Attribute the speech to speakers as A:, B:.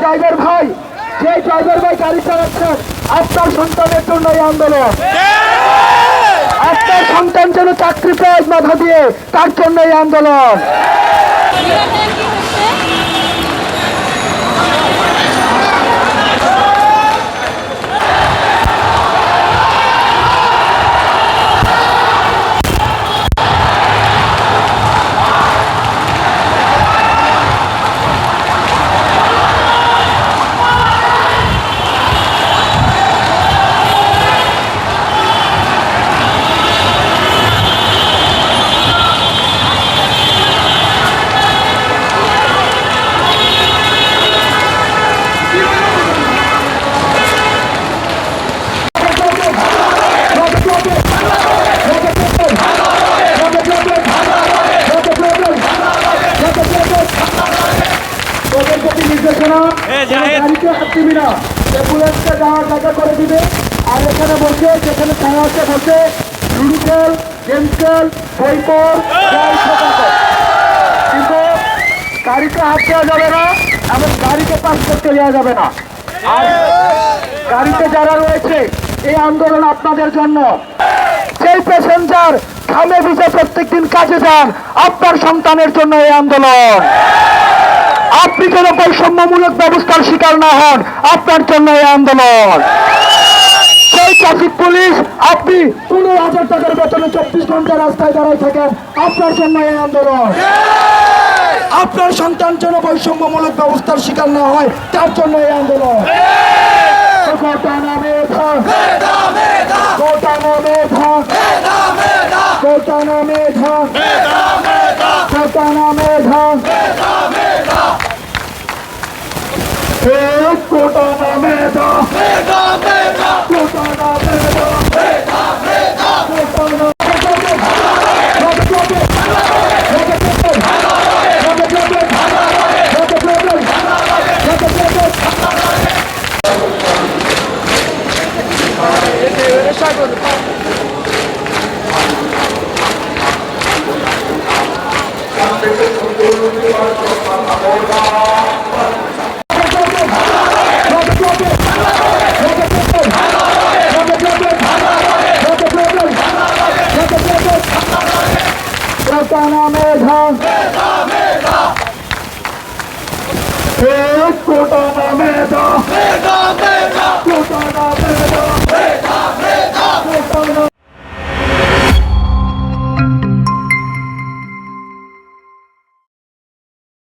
A: Driver ভাই যে driver ভাই গাড়ি চালাচ্ছেন, আপনার সন্তানের জন্য এই আন্দোলন। আপনার সন্তান যেন চাকরি পায়, বাধা দিয়ে, তার জন্য এই আন্দোলন। আর এখানে বসে, যেখানে কিন্তু দেওয়া যাবে না করতে যাবে না। আর গাড়িতে যারা রয়েছে, এই আন্দোলন আপনাদের জন্য। সেই প্যাসেঞ্জার প্রত্যেকদিন কাজে যান। আপনার সন্তানের জন্য এই আন্দোলন। আপনি যেন বৈষম্যমূলক ব্যবস্থার শিকার না হন, আপনার জন্য এই আন্দোলন। সেই ট্রাফিক পুলিশ, আপনি পনেরো হাজার টাকার বেতনে চব্বিশ ঘণ্টা রাস্তায় দাঁড়ায় থাকেন, আপনার জন্য এই আন্দোলন। আপনার সন্তান যেন বৈষম্যমূলক ব্যবস্থার শিকার না হয়, তার জন্য এই আন্দোলন গোটানা মেধা গোটানা মেধা গোটানা মেধা। গোটানা মেধা। হে গোটানা মেধা মেধা